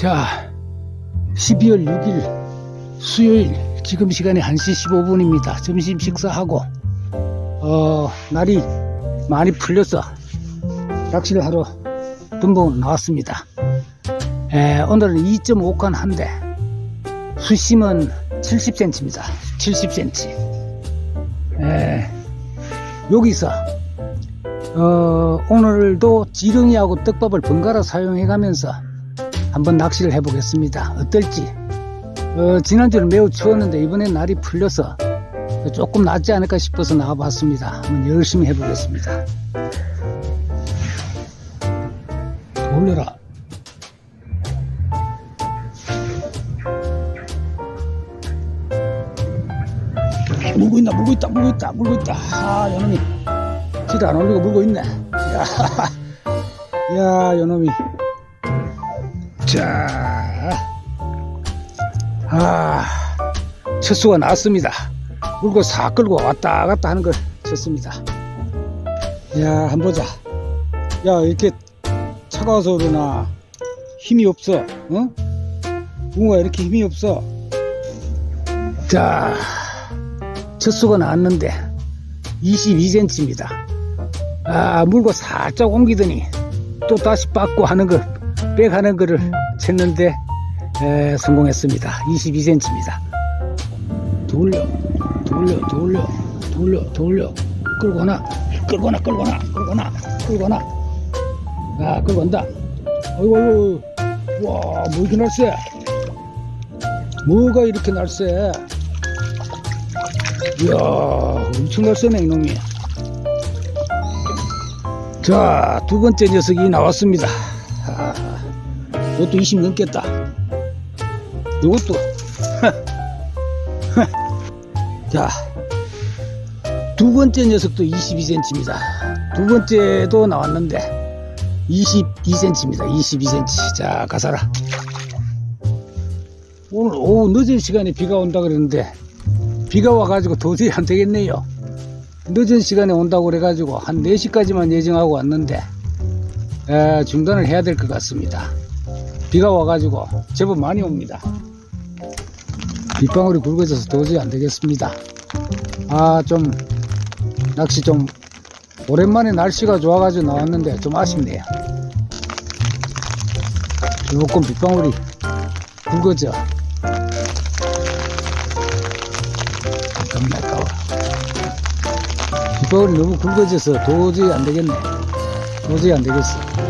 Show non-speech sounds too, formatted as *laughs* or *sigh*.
자, 12월 6일 수요일 지금 시간이 1시 15분입니다. 점심 식사하고 어, 날이 많이 풀려서 낚시를 하러 둔봉 나왔습니다. 에, 오늘은 2.5칸 한 대 수심은 70cm입니다. 70cm. 에, 여기서 어, 오늘도 지렁이하고 떡밥을 번갈아 사용해 가면서 한번 낚시를 해보겠습니다. 어떨지. 어, 지난주는 매우 추웠는데 이번엔 날이 풀려서 조금 낫지 않을까 싶어서 나와봤습니다. 한번 열심히 해보겠습니다. 올려라. 물고 있나, 물고 있다, 물고 있다, 물고 있다. 아, 요놈이. 지도 안 올리고 물고 있네. 야, *laughs* 야, 요놈이. 자, 아, 첫 수가 나왔습니다. 물고 싹 끌고 왔다 갔다 하는 걸 쳤습니다. 야, 한번 보자. 야, 이렇게 차가워서 그러나 힘이 없어. 어? 붕어가 이렇게 힘이 없어. 자, 첫 수가 나왔는데 22cm입니다. 아, 물고 살짝 옮기더니 또 다시 빠고 하는 걸, 백하는 거를 쳤는데 에, 성공했습니다. 22cm입니다. 돌려, 돌려, 돌려, 돌려, 돌려, 끌고나, 끌고나, 끌고나, 끌고나, 끌고나. 아, 끌고 온다. 어이구, 어이구, 와, 뭐 이렇게 날쌔? 뭐가 이렇게 날쌔? 이야, 엄청 날쌔네, 이놈이. 자, 두 번째 녀석이 나왔습니다. 아, 이것도 20 넘겠다. 이것도. *laughs* 자, 두 번째 녀석도 22cm입니다. 두 번째도 나왔는데 22cm입니다. 22cm. 자, 가사라. 오늘 오후 늦은 시간에 비가 온다 그랬는데 비가 와가지고 도저히 안 되겠네요. 늦은 시간에 온다고 그래가지고 한 4시까지만 예정하고 왔는데 에, 중단을 해야 될 것 같습니다. 비가 와가지고 제법 많이 옵니다. 빗방울이 굵어져서 도저히 안 되겠습니다. 아, 좀, 낚시 좀, 오랜만에 날씨가 좋아가지고 나왔는데 좀 아쉽네요. 조금 빗방울이 굵어져. 잠깐만, 아까워. 빗방울이 너무 굵어져서 도저히 안 되겠네. 도저히 안 되겠어.